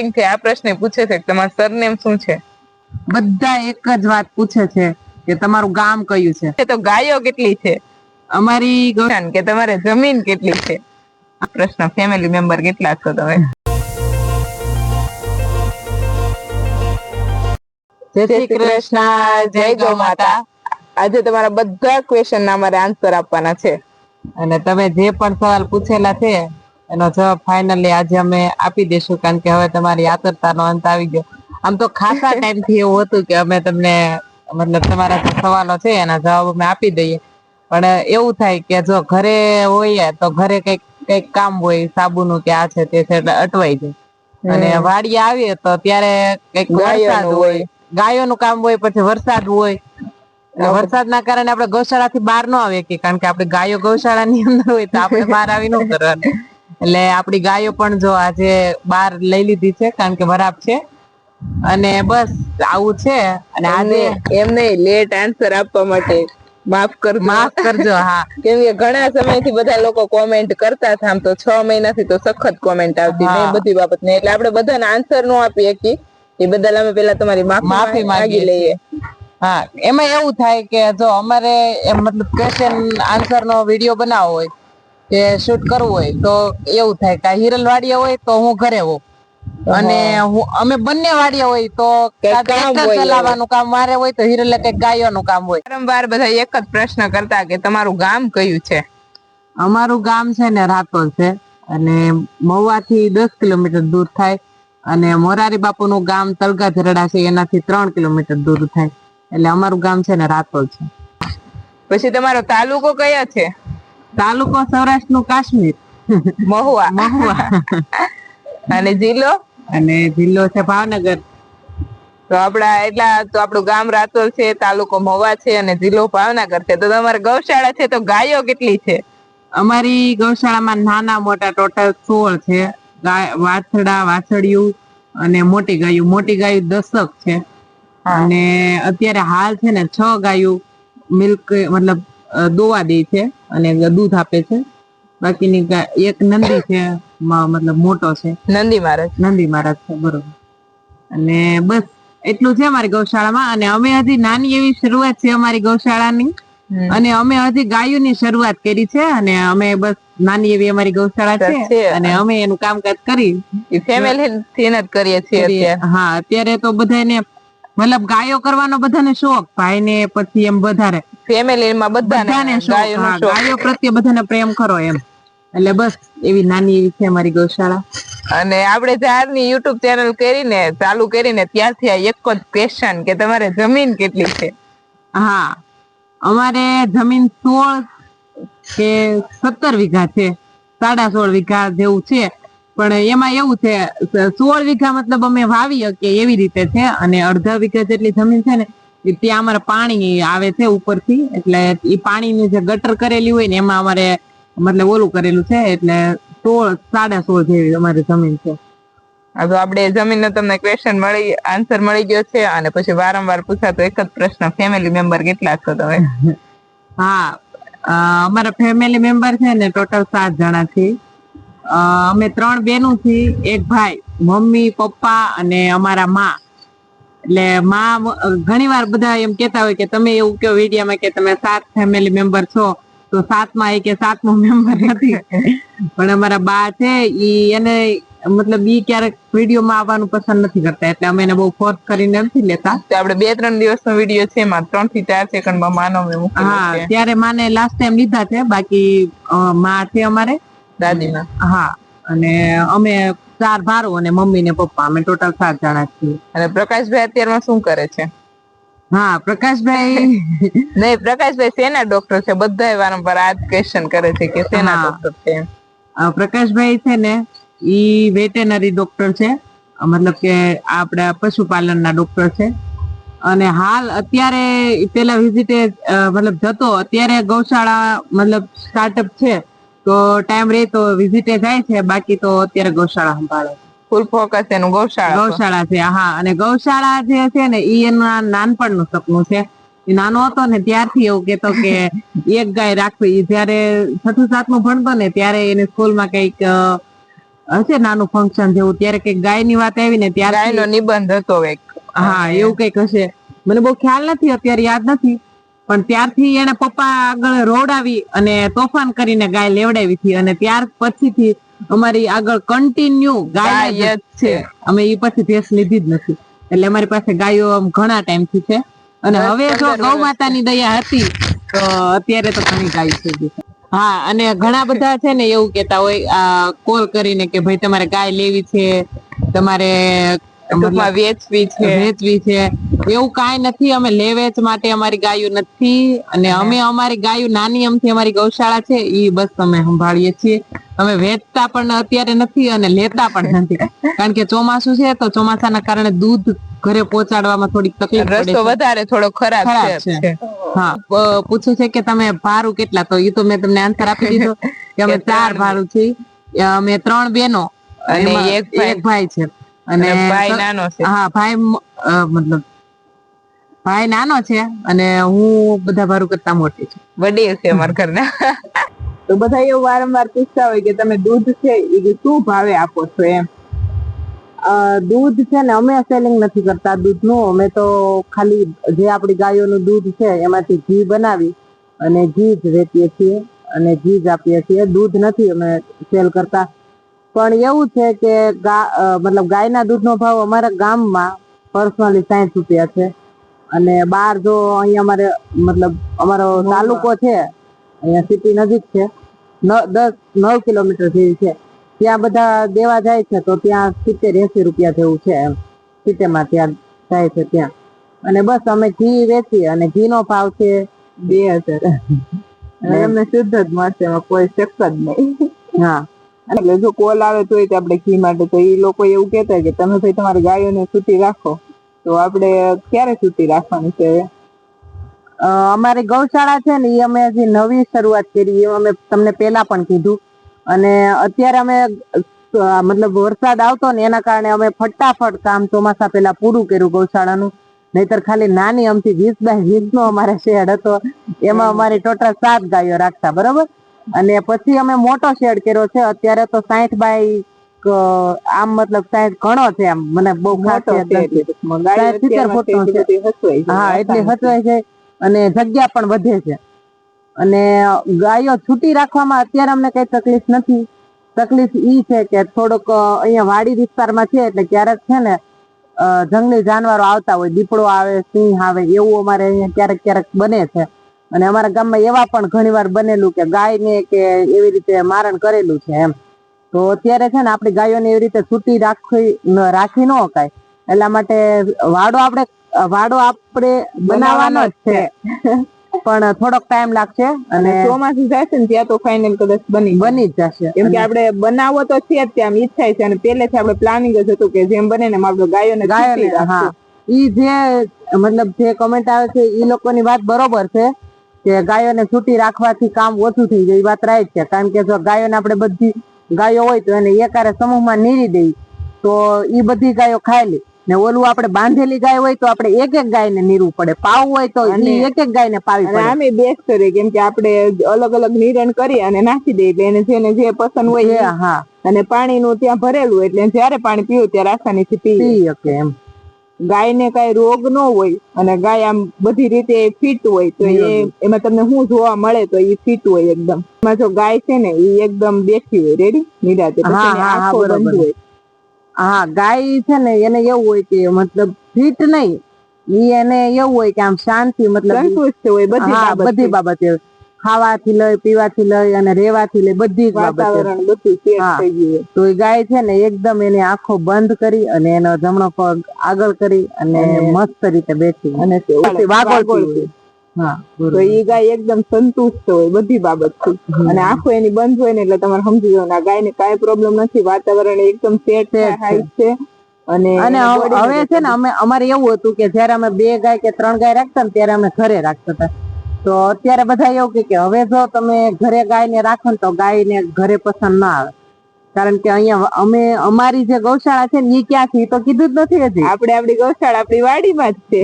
સ્ટાર્ટિંગથી આ પ્રશ્ન પૂછે છે કે તમારું સરનેમ શું છે? બધા એક જ વાત પૂછે છે કે તમારું ગામ કયું છે? તો ગાયો કેટલી છે? અમારી કે તમારે જમીન કેટલી છે? આ પ્રશ્ન ફેમિલી મેમ્બર કેટલા છો તમે? જય શ્રી કૃષ્ણ જય ગૌ માતા. આજે તમારા બધા ક્વેશ્ચન ના અમારે આન્સર આપવાના છે. અને તમે જે પણ સવાલ પૂછેલા છે એનો જવાબ ફાઇનલી આજે અમે આપી દેશું કારણ કે હવે તમારી આતરતાનો અંત આવી ગયો. આમ તો ખાસા ટાઈમથી એવું હતું કે અમે તમને મતલબ તમારા જે સવાલો છે એના જવાબ અમે આપી દઈએ. પણ એવું થાય કે જો ઘરે હોઈએ તો ઘરે કંઈક કંઈક કામ હોય સાબુનું કે આ છે તે છે એટલે અટવાઈ જાય. અને વાડી આવીએ તો ત્યારે કંઈક વરસાદ હોય. ગાયોનું કામ હોય પછી વરસાદ હોય. વરસાદના કારણે આપણે ગૌશાળાથી બહાર ન આવીએ કે કારણ કે આપણે ગાયો ગૌશાળા ની અંદર હોય તો આપણે બહાર આવી ન કરવાનું. એટલે આપણી ગાયો પણ જો આજે બહાર લઈ લીધી છે કારણ કે વરાપ છે. અને બસ આવું છે અને આજે એમને લેટ આન્સર આપવા માટે માફ કરજો. માફ કરજો હા. કેમ કે ઘણા સમયથી બધા લોકો કોમેન્ટ કરતા હતા આમ તો છ મહિનાથી તો સખત કોમેન્ટ આવતી નહીં બધી બાબત ને એટલે આપણે બધાને આન્સર નો આપી શકી એ બદલ અમે પેલા તમારી માફી માફી માંગી લઈએ. હા એમાં એવું થાય કે જો અમારે મતલબ ક્વેશ્ચન આન્સર નો વીડિયો બનાવવો હોય કે શૂટ કરવું હોય તો એવું થાય. કે હિરલ વાડિયા હોય તો હું ઘરે હોઉં. અને અમે બંને વાડિયા હોય તો. ચલાવવાનું કામ મારે હોય તો હિરલે કંઈક ગાયોનું કામ હોય. વારંવાર બધા એક જ પ્રશ્ન કરતા કે તમારું ગામ કયું છે? અમારું ગામ છે ને રાતોલ છે. અને મહુવાથી દસ કિલોમીટર દૂર થાય. અને મોરારી બાપુનું ગામ તલગા ઝરડા છે એનાથી ત્રણ કિલોમીટર દૂર થાય. એટલે અમારું ગામ છે ને રાતોલ છે. પછી તમારો તાલુકો કયો છે? તાલુકો સૌરાષ્ટ્રનું કાશ્મીર. મહુવા. મહુવા. અને જિલ્લો? અને જિલ્લો છે ભાવનગર. તો આપડા એટલા તો આપણું ગામ રાતોલ છે તાલુકો મહુવા છે અને જિલ્લો ભાવનગર છે. તો તમારે ગૌશાળા છે તો ગાયો કેટલી છે? અમારી ગૌશાળામાં નાના મોટા ટોટલ સોળ છે. વાછડા વાછડિયું અને મોટી ગાયું. મોટી ગાયું દસક છે. અને અત્યારે હાલ છે ને છ ગાયું મિલ્ક મતલબ દોવા દે છે અને દૂધ આપે છે. બાકીની એક નંદી છે મતલબ મોટો છે. નંદી મહારાજ. નંદી મહારાજ છે બરોબર. અને બસ એટલું છે અમારી ગૌશાળામાં. અને અમે હજી નાની એવી શરૂઆત છે અમારી ગૌશાળાની. અને અમે હજી ગાયોની શરૂઆત કરી છે. અને અમે બસ નાની એવી અમારી ગૌશાળા છે. અને અમે એનું કામકાજ કરી. ફેમિલી થી જ કરીએ છીએ હા અત્યારે તો બધાને મતલબ ગાયો કરવાનો બધાને શોખ ભાઈ ને પછી એમ વધારે. ફેમિલીમાં બધાને ગાયો પ્રત્યે બધાને પ્રેમ કરો એમ. એટલે બસ એવી નાની એવી છે અમારી ગૌશાળા. અને આપણે જ્યારની યુટ્યુબ ચેનલ કરીને ચાલુ કરીને ત્યારથી આ એક જ ક્વેશ્ચન કે તમારે જમીન કેટલી છે? હા અમારે જમીન સોળ કે સત્તર વીઘા છે સાડા સોળ વીઘા જેવું છે. પણ એમાં એવું છે સોળ વીઘા મતલબ અમે વાવી શકીએ એવી રીતે છે અને અડધા વીઘા જેટલી જમીન છે ને ત્યાં અમારે પાણી આવે છે ઉપરથી એટલે એ પાણીની જે ગટર કરેલી હોય ને એમાં અમારે મતલબ ઓલું કરેલું છે એટલે સોળ સાડા સોળ જેવી અમારી જમીન છે. તો આપણે જમીન નો તમને ક્વેશ્ચન મળી આન્સર મળી ગયો છે અને પછી વારંવાર પૂછાતો એક જ પ્રશ્ન ફેમિલી મેમ્બર કેટલા છો તમે? હા અમારા ફેમિલી મેમ્બર છે ને ટોટલ સાત જણા છે અ, અમે ત્રણ બેનું થી એક ભાઈ મમ્મી પપ્પા અને અમારા માં. એટલે માં ઘણી વાર બધા એમ કેતા હોય કે તમે એવું કયો વિડીયામાં કે તમે સાત ફેમિલી મેમ્બર છો તો સાતમાં એ કે સાતમો મેમ્બર નથી. પણ અમારા બા છે ઈ એને મતલબ ઈ ક્યારેક વિડીયોમાં આવવાનું પસંદ નથી કરતા એટલે અમે એને બહુ ફોર્સ કરીને નથી લેતા. આપણે બે ત્રણ દિવસનો વીડિયો છે એમાં ત્રણથી ચાર સેકન્ડમાં માનો મેં હા ત્યારે માને લાસ્ટ ટાઈમ લીધા છે બાકી માં છે અમારે. દાદીના. હા અને અમે ચાર ભારો અને મમ્મી ને પપ્પા અમે ટોટલ સાત જણા છીએ. અને પ્રકાશભાઈ અત્યારમાં શું કરે છે? હા પ્રકાશભાઈ નહીં પ્રકાશભાઈ શેના ડોક્ટર છે? બધા વારંવાર આ ક્વેશ્ચન કરે છે કે સેના ડોક્ટર છે પ્રકાશભાઈ છે ને ઈ વેટેનરી ડોક્ટર છે. મતલબ કે આપડા પશુપાલનના ડોક્ટર છે. અને હાલ અત્યારે પેલા વિઝિટે મતલબ જતો અત્યારે ગૌશાળા મતલબ સ્ટાર્ટઅપ છે. તો ટાઈમ રહે તો વિઝિટે જાય છે બાકી તો અત્યારે ગૌશાળા સંભાળે ફૂલ ફોકસ એનું ગૌશાળા ગૌશાળા છે હા અને ગૌશાળા જે છે ને ઈ એના નાનપણનું સપનું છે. નાનો હતો ને ત્યારથી એવું કેતો કે એક ગાય રાખવી. જયારે છઠ્ઠું સાતમું ભણતો ને ત્યારે એને સ્કૂલમાં કંઈક હશે નાનું ફંક્શન જેવું. ત્યારે કંઈક ગાયની વાત આવી ને ત્યારે ગાયનો નિબંધ હતો એક. હા એવું કંઈક હશે. મને બહુ ખ્યાલ નથી અત્યારે યાદ નથી. પણ ત્યારથી એને પપ્પા આગળ રોડાવી અને તોફાન કરીને ગાય લેવડાવી હતી. અને ત્યાર પછીથી અમારી આગળ કન્ટિન્યુ ગાય છે. અમે એ પછી ભેંસ લીધી જ નથી. એટલે અમારી પાસે ગાયો આમ ઘણા ટાઈમથી છે. અને હવે જો ગૌ માતાની દયા હતી તો અત્યારે તો ઘણી ગાય છે. હા અને ઘણા બધા છે ને એવું કેતા હોય કોલ કરીને કે ભાઈ તમારે ગાય લેવી છે તમારે ટૂંકમાં વેચવી છે. વેચવી છે. એવું કાંઈ નથી અમે લે વેચ માટે અમારી ગાયો નથી અને અમે અમારી ગાયો નાની અમથી અમારી ગૌશાળા છે એ બસ અમે સંભાળીએ છીએ. અમે વેચતા પણ અત્યારે નથી અને લેતા પણ નથી. કારણ કે ચોમાસું છે તો ચોમાસાના કારણે દૂધ ઘરે પહોંચાડવામાં થોડીક તકલીફ પડે રસ્તો વધારે થોડો ખરાબ છે. હા. પૂછે પૂછ્યું છે કે તમે ભારું કેટલા? તો એ તો મેં તમને આન્સર આપી દીધો કે અમે ચાર ભારું છીએ અમે ત્રણ બેનો અને. એક ભાઈ છે. અને ભાઈ નાનો છે. હા ભાઈ મતલબ ભાઈ નાનો છે અને હું બધા ભારું કરતા મોટી છું. વડી છે અમારા ઘરના. તો બધા એવું વારંવાર પૂછતા હોય કે તમે દૂધ છે? એ શું ભાવે આપો છો એમ. અ, દૂધ છે ને અમે સેલિંગ નથી કરતા. દૂધનું અમે તો ખાલી જે આપણી ગાયોનું દૂધ છે એમાંથી ઘી બનાવી અને ઘી જ વેચીએ છીએ અને ઘી જ આપીએ છીએ. દૂધ નથી અમે સેલ કરતા. પણ એવું છે કે મતલબ ગાયના દૂધનો ભાવ અમારા ગામમાં પર્સનલી સાઠ રૂપિયા છે. અને બહાર જો અહીંયા અમારે મતલબ અમારો તાલુકો છે અહીંયા સિટી નજીક છે દસ નવ કિલોમીટર જેવી છે. ત્યાં બધા દેવા જાય છે તો ત્યાં સિત્તેર એસી રૂપિયા જેવું છે એમ. સિત્તેરમાં ત્યાં જાય છે ત્યાં. અને બસ અમે ઘી વેચીએ અને ઘીનો ભાવ છે બે હજાર. અને એમને શુદ્ધ જ મળશે કોઈ શક જ નહીં. હા. એટલે જો કોલ આવે તો આપણે ઘી માટે તો એ લોકો એવું કહેતા કે તમે ભાઈ તમારી ગાયોને સૂતી રાખો. તો આપણે ક્યારે સૂતી રાખવાની છે અમારી ગૌશાળા છે ને એ અમે હજી નવી શરૂઆત કરી એ અમે તમને પહેલા પણ કીધું. અને અત્યારે અમે મતલબ વરસાદ આવતો ને એના કારણે અમે ફટાફટ કામ ચોમાસા પહેલા પૂરું કર્યું ગૌશાળાનું. નહીતર ખાલી નાની અમથી વીસ બાય વીસ નો અમારે શેડ હતો. એમાં અમારી ટોટલ સાત ગાયો રાખતા, બરોબર? અને પછી અમે મોટો શેડ કર્યો છે. અત્યારે તો સાઠ બાય આમ મતલબ સાઠ ઘણો છે આમ મને બહુ મોટો સિત્તેર ફૂટ છે. હા એટલે હચવાય છે અને જગ્યા પણ વધે છે. અને ગાયો છૂટી રાખવામાં અત્યારે અમને કઈ તકલીફ નથી. તકલીફ ઈ છે કે થોડોક અહીંયા વાડી વિસ્તારમાં છે એટલે ક્યારેક છે ને જંગલી જાનવરો આવતા હોય. દીપડો આવે સિંહ આવે એવું અમારે અહીંયા ક્યારેક ક્યારેક બને છે. અને અમારા ગામમાં એવા પણ ઘણી વાર બનેલું કે ગાયને કે એવી રીતે મારણ કરેલું છે એમ. તો અત્યારે છે ને આપણી ગાયોને એવી રીતે છૂટી રાખવી રાખી ન શકાય. એટલા માટે વાડો આપણે વાડો આપણે બનાવવાનો જ છે. પણ થોડોક ટાઈમ લાગશે અને ચોમાસું જશે ને ત્યાં તો ફાઇનલ કદાચ બની બની જ જશે. કેમ કે આપણે બનાવો તો છે જ ત્યાં ઈચ્છા છે. અને પહેલેથી આપણે પ્લાનિંગ જ હતું કે જેમ બને ને આપણે ગાયોને ગાયોને હા. ઈ જે મતલબ જે કમેન્ટ આવે છે ઈ લોકોની વાત બરોબર છે. કે ગાયોને છૂટી રાખવાથી કામ ઓછું થઈ જાય વાત રાઈટ છે. કારણ કે જો ગાયોને આપણે બધી ગાયો હોય તો એને એકારે સમૂહમાં નીરી દઈ તો એ બધી ગાયો ખાઈ લે. ને ઓલું આપણે બાંધેલી ગાય હોય તો આપણે એક એક ગાયને નીરવું પડે. પાવું હોય તો એક એક ગાયને પાવી અને પડે. આમે બેસ્ટ કરીએ કેમ કે આપણે અલગ અલગ નિરણ કરી અને નાખી દઈએ એટલે એને જેને જે પસંદ હોય હા. અને પાણીનું ત્યાં ભરેલું એટલે જ્યારે પાણી પીવું ત્યારે આસાનીથી પી શકે એમ. ગાયને કઈ રોગ ન હોય અને ગાય આમ બધી રીતે ફિટ હોય તો એ એમાં તમને શું જોવા મળે તો એ ફિટ હોય એકદમ. એમાં જો ગાય છે ને એ એકદમ બેઠી હોય રેડી નિરાતે. આંખો બંધ હોય. હા ગાય છે ને એને એવું હોય કે મતલબ ફીટ નહીં. એ એને એવું હોય કે આમ શાંતિ મતલબ સંતુષ્ટ હોય બધી બધી બાબતે ખાવાથી લઈ પીવાથી લઈ અને રેવાથી લઈ બધી વાતાવરણ બધું સેટ થઈ ગયું તો એ ગાય છે ને એકદમ એની આંખો બંધ કરી અને એનો જમણો પગ આગળ કરી અને મસ્ત રીતે બેઠી. અને. હોય. હા તો એ ગાય એકદમ સંતુષ્ટ હોય બધી બાબતથી. અને આંખો એની બંધ હોય ને એટલે તમારે સમજી જવાનું આ ગાયને કાંઈ પ્રોબ્લેમ નથી. વાતાવરણ એકદમ સેટ છે. અને અને હવે હવે છે ને અમે અમારે એવું હતું કે જયારે અમે બે ગાય કે ત્રણ ગાય રાખતા ને ત્યારે અમે ઘરે રાખતા હતા. તો અત્યારે બધા એવું કે કે હવે જો તમે ઘરે ગાયને રાખો ને તો ગાયને ઘરે પસંદ ના આવે. કારણ કે અહીંયા અમે અમારી જે ગૌશાળા છે ને એ ક્યાં છે ઈ તો કીધું જ નથી હજી. આપણે આપણી ગૌશાળા આપણી વાડીમાં જ છે.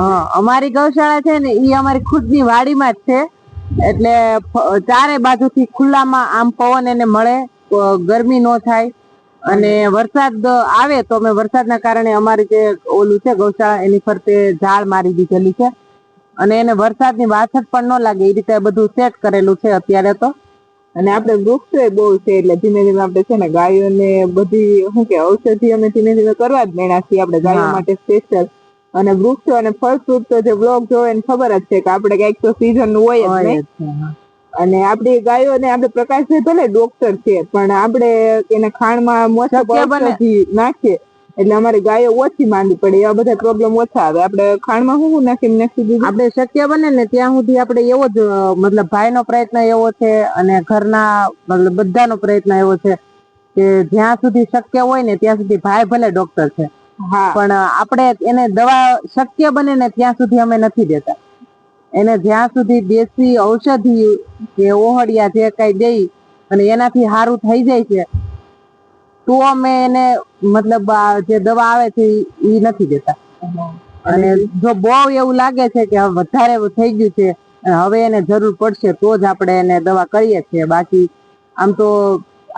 હા અમારી ગૌશાળા છે ને એ અમારી ખુદની વાડીમાં જ છે. એટલે ચારે બાજુથી ખુલ્લામાં આમ પવન એને મળે ગરમી ન થાય. અને વરસાદ આવે તો અમે વરસાદના કારણે અમારી જે ઓલું છે ગૌશાળા એની ફરતે ઝાડ મારી દીધેલી છે. અને એને વરસાદની વાછત પણ ન લાગે એ રીતે બધું સેટ કરેલું છે અત્યારે તો. અને આપણે વૃક્ષો બહુ છે એટલે ધીમે ધીમે આપણે છે ને ગાયોને બધી શું કે ઔષધિ અમે ધીમે ધીમે કરવા જ મેળા છીએ આપણે ગાયો માટે સ્પેશિયલ અને વૃક્ષો અને ફળ ફ્રૂટ તો જે બ્લોગ જોવે એને ખબર જ છે કે આપણે કંઈક તો સીઝનનું હોય જ નહીં. અને આપણી ગાયોને આપણે પ્રકાશભાઈ ભલે ડોક્ટર છે પણ આપણે એને ખાણમાં શક્ય નાખીએ. એટલે અમારે ગાયો ઓછી માંદી પડે એવા બધા પ્રોબ્લેમ ઓછા આવે. આપણે ખાણમાં શું શું નાખીને નાખી દીધું? આપણે શક્ય બને ને ત્યાં સુધી આપણે એવો જ મતલબ ભાઈનો પ્રયત્ન એવો છે અને ઘરના મતલબ બધાનો પ્રયત્ન એવો છે કે જ્યાં સુધી શક્ય હોય ને ત્યાં સુધી ભાઈ ભલે ડોક્ટર છે. પણ આપણે એને દવા શક્ય બને ને ત્યાં સુધી અમે નથી દેતા. એને જ્યાં સુધી દેશી ઔષધિ કે ઓહળિયા જે કઈ દઈ અને એનાથી સારું થઈ જાય છે તો અમે એને મતલબ જે દવા આવે છે એ નથી દેતા. અને જો બહુ એવું લાગે છે કે વધારે થઈ ગયું છે, હવે એને જરૂર પડશે તો જ આપણે એને દવા કરીએ છીએ. બાકી આમ તો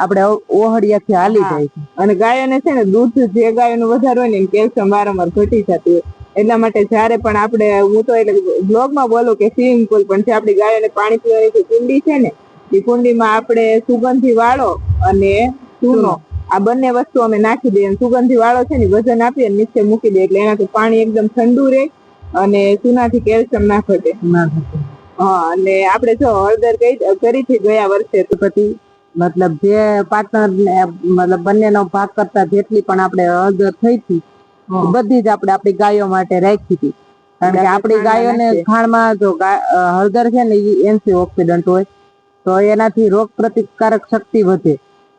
આપણે ઓહળિયાથી હાલી જાય છે. અને ગાયોને છે ને દૂધ જે ગાયોનું વધારે હોય ને કેલ્શિયમ વારંવાર ઘટી જતું હોય. એટલા માટે જ્યારે પણ આપણે, હું તો એટલે બ્લોગમાં બોલું કે સ્વિમિંગ પુલ પણ જે આપણી ગાયોને પાણી પીવાની જે કુંડી છે ને, એ કુંડીમાં આપણે સુગંધી વાળો અને ચૂનો આ બંને વસ્તુ અમે નાખી દઈએ સુગંધી વાળો છે ને વજન આપીએ અને નીચે મૂકી દઈએ એટલે એનાથી પાણી એકદમ ઠંડુ રહે અને ચૂનાથી કેલ્શિયમ ના ઘટે. હા અને આપણે જો હળદર કઈ કરીથી ગયા વર્ષે તો પછી મતલબ જે પાર્ટનર મતલબ બંનેનો ભાગ કરતા જેટલી પણ આપણે હળદર થઈ હતી બધી જ આપણે આપણી ગાયો માટે રાખી હતી. કારણ કે આપણે ગાયોને ખાણમાં જો હળદર છે ને એ એન્ટી ઓક્સિડન્ટ હોય તો એનાથી રોગ પ્રતિકારક શક્તિ વધે.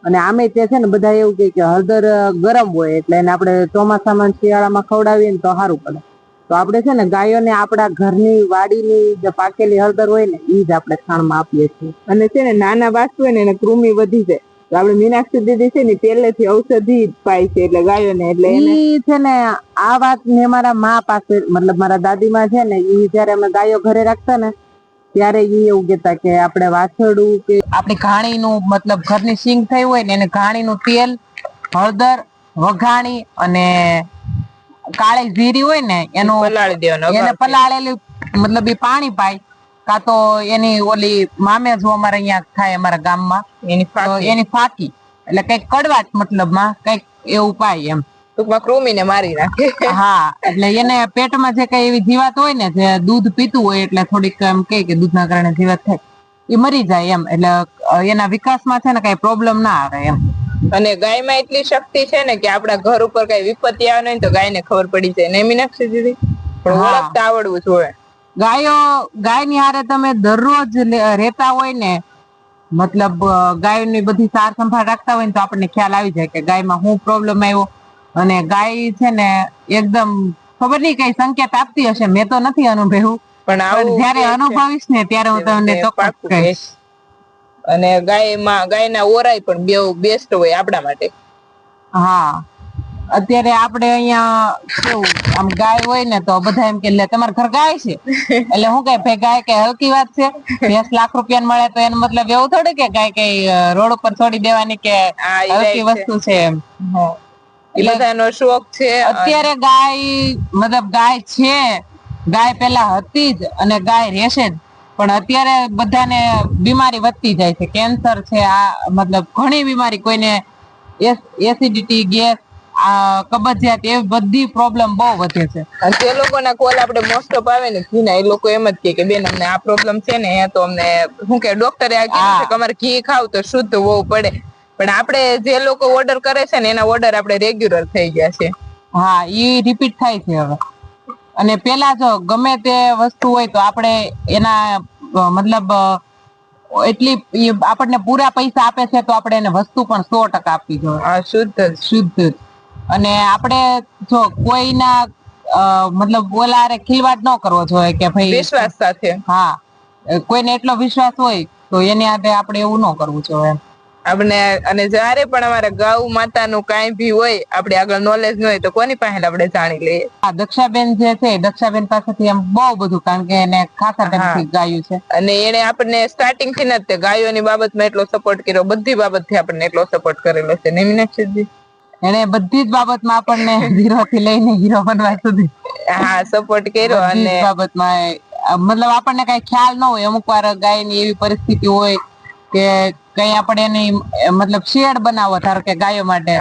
અને આમે તે છે ને બધા એવું કે હળદર ગરમ હોય એટલે એને આપણે ચોમાસામાં શિયાળામાં ખવડાવીએ ને તો સારું પડે. તો આપણે છે ને ગાયોને આપણા ઘરની વાડીની જે પાકેલી હળદર હોય ને એ જ આપણે ખાણમાં આપીએ છીએ. અને છે ને નાના વાસુ હોય ને, એને કૃમિ વધી જાય. તો આપણે મીનાક્ષી દીદી છે ને પહેલેથી ઔષધિ પાય છે એટલે ગાયોને, એટલે એ છે ને, આ વાત મેં મારા મા પાસે, મતલબ મારા દાદી માં છે ને એ જયારે અમે ગાયો ઘરે રાખતા ને ત્યારે એ એવું કહેતા કે આપણે વાછરડું કે આપણી ઘાણીનું મતલબ ઘરની સિંગ થઈ હોય ને એને ઘાણીનું તેલ હળદર વઘાણી અને કાળી જીરી હોય ને એનું પલાળી દેવાનું એને પલાળેલું મતલબ એ પાણી પાય કાં તો એની ઓલી મામે જો અમારે અહીંયા થાય અમારા ગામમાં. એની એની ફાકી. એટલે કંઈક કડવાટ મતલબમાં કંઈક એવું પાય એમ. ટૂંકમાં કૃમિને મારી નાખે. હા એટલે એને પેટમાં જે કઈ એવી જીવાત હોય ને જે દૂધ પીતું હોય એટલે થોડીક એમ કે કે દૂધના કારણે જીવાત થાય એ મરી જાય એમ. એટલે એના વિકાસમાં છે ને કઈ પ્રોબ્લેમ ના આવે એમ. અને ગાયમાં એટલી શક્તિ છે ને કે આપણા ઘર ઉપર કઈ વિપત્તિ આવે નહીં તો ગાયને ખબર પડી જાય. ને મીનાક્ષી દીદી? પણ ઓળખતા આવડવું જોઈએ ગાયો ગાયની હારે તમે દરરોજ રહેતા હોય ને મતલબ ગાયની બધી સાર સંભાળ રાખતા હોય ને તો આપણને ખ્યાલ આવી જાય કે ગાયમાં શું પ્રોબ્લેમ આવ્યો? અને ગાય છે ને એકદમ ખબર નહીં કઈ સંકેત આપતી હશે. મેં તો નથી અનુભવ્યું. પણ જયારે અનુભવીશ ને ત્યારે હું તમને ચોક્કસ કહીશ. અને ગાયમાં ગાયના ઓરાય પણ બે બેસ્ટ હોય આપણા માટે. હા. અત્યારે આપણે અહીંયા કેવું આમ ગાય હોય ને તો બધા એમ કે લે તમારા ઘર ગાય છે. એટલે હું કઈ ભાઈ ગાય કઈ હલકી વાત છે? દસ લાખ રૂપિયા મળે તો એનો મતલબ એવું થોડું કે ગાય કઈ રોડ ઉપર છોડી દેવાની કે હા, હલકી વસ્તુ છે એમ. એટલે બધાનો શોખ છે અત્યારે ગાય મતલબ ગાય છે ગાય પેલા હતી જ અને ગાય રહેશે જ. પણ અત્યારે બધાને બીમારી વધતી જાય છે. કેન્સર છે આ મતલબ ઘણી બીમારી. કોઈને એસિડિટી ગેસ આ કબજિયાત એવી બધી પ્રોબ્લેમ બહુ વધે છે. જે લોકોના કોલ આપણે મોસ્ટ ઓફ આવે ને ઘીના એ લોકો એમ જ કે બેન અમને આ પ્રોબ્લેમ છે ને એ તો અમને શું કે ડોક્ટરે આ કીધું છે કે અમારે ઘી ખાવ તો શુદ્ધ હોવું પડે. પણ આપણે જે લોકો ઓર્ડર કરે છે ને એના ઓર્ડર આપણે રેગ્યુલર થઈ ગયા છે. હા એ રિપીટ થાય છે હવે. અને પેલા જો ગમે તે વસ્તુ હોય તો આપણે એના મતલબ એટલી આપણને પૂરા પૈસા આપે છે તો આપણે એને વસ્તુ પણ સો ટકા આપવી જોઈએ. શુદ્ધ શુદ્ધ અને આપણે જો કોઈના મતલબ બોલારે ખીલવાડ ન કરવો જોઈએ કે ભાઈ વિશ્વાસ સાથે. હા કોઈને એટલો વિશ્વાસ હોય તો એની હાથે આપણે એવું ન કરવું જોઈએ એમ. આપણે અને જ્યારે પણ અમારે ગૌ માતાનું કાંઈ બી હોય આપણે આગળ નોલેજ ન હોય તો કોની પાસે આપણે જાણી લઈએ? આ દક્ષાબેન જે છે દક્ષાબેન પાસેથી એમ બહુ બધું કારણ કે એને ખાસા ટાઈમથી ગાયું છે. અને એને આપણને સ્ટાર્ટિંગથી જ તે ગાયોની બાબતમાં એટલો સપોર્ટ કર્યો બધી બાબતથી આપણને એટલો સપોર્ટ કરેલો છે નહીં મીનાક્ષીજી એને બધી જ બાબતમાં આપણને હીરો થી લઈને હીરો બનવા સુધી હા સપોર્ટ કર્યો અને બાબતમાં મતલબ આપણને કઈ ખ્યાલ ન હોય અમુક વાર ગાયની એવી પરિસ્થિતિ હોય કે કઈ આપણે એની મતલબ શેડ બનાવો ધારો કે ગાયો માટે.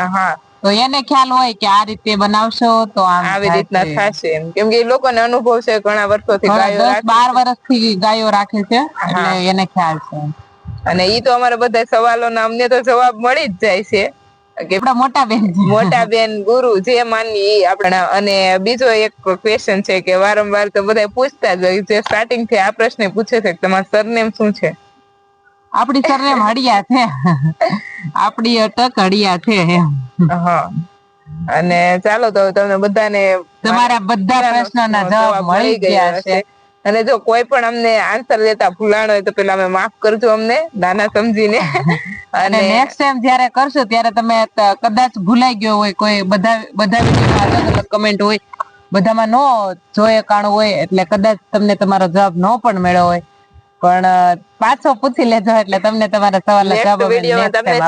તો એને ખ્યાલ હોય કે આ રીતે બનાવશો તો આમ આવી રીતના થશે. એમ. કેમ કે એ લોકોને અનુભવ છે ઘણા વર્ષોથી ગાયો રાખે વર્ષથી ગાયો રાખે છે એટલે એને ખ્યાલ છે. અને ઈ તો અમારા બધા સવાલોના અમને તો જવાબ મળી જ જાય છે. કે મોટા બેન મોટા બેન ગુરુ જે માની આપણા. અને બીજો એક ક્વેશ્ચન છે કે વારંવાર તો બધા પૂછતા જ હોય જે સ્ટાર્ટિંગથી આ પ્રશ્ન પૂછે છે કે તમારું સરનેમ શું છે? આપડી સરનેમ હળિયા છે. આપડી અટક હળિયા છે અને ચાલો તો તમને બધાને તમારા બધા પ્રશ્નોના જવાબ મળી ગયા છે. અને જો કોઈ પણ અમને આન્સર દેતા ભૂલાણ હોય તો પેલા અમે માફ કરજો અમને નાના સમજીને. અને નેક્સ્ટ ટાઈમ જ્યારે કરશો ત્યારે તમે કદાચ ભૂલાઈ ગયો હોય કોઈ બધા બધા વિડીયોમાં અલગ અલગ કમેન્ટ હોય બધામાં નો જોયે કાણું હોય એટલે કદાચ તમને તમારો જવાબ ન પણ મળ્યો હોય. પણ પાછો પૂછી લેજો એટલે તમને તમારા સવાલના જવાબ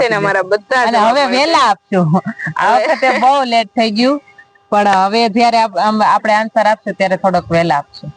છે ને અમારા બધા અને હવે. વેલા આપજો. આ વખતે બહુ લેટ થઈ ગયું. પણ હવે જયારે આપણે આન્સર આપશું ત્યારે થોડોક વેલા આપશું.